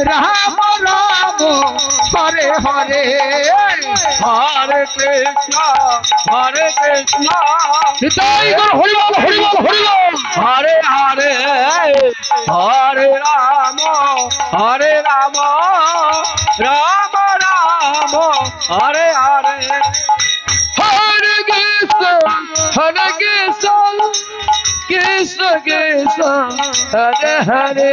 Ram Ram Hare Hare Hare Krishna হরে Krishna. Nitai Gour Hari বল Hari বল Hari বল। Hare Hare Hare Ram হরে Ram Ram Ram Hare Hare. হরে Krishna হরে Krishna Krishna Krishna Hare Hare.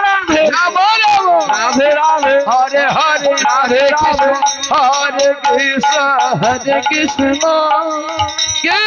Ram Radhe Radhe Hare Hare Radhe Krishna হরে Krishna হরে Krishna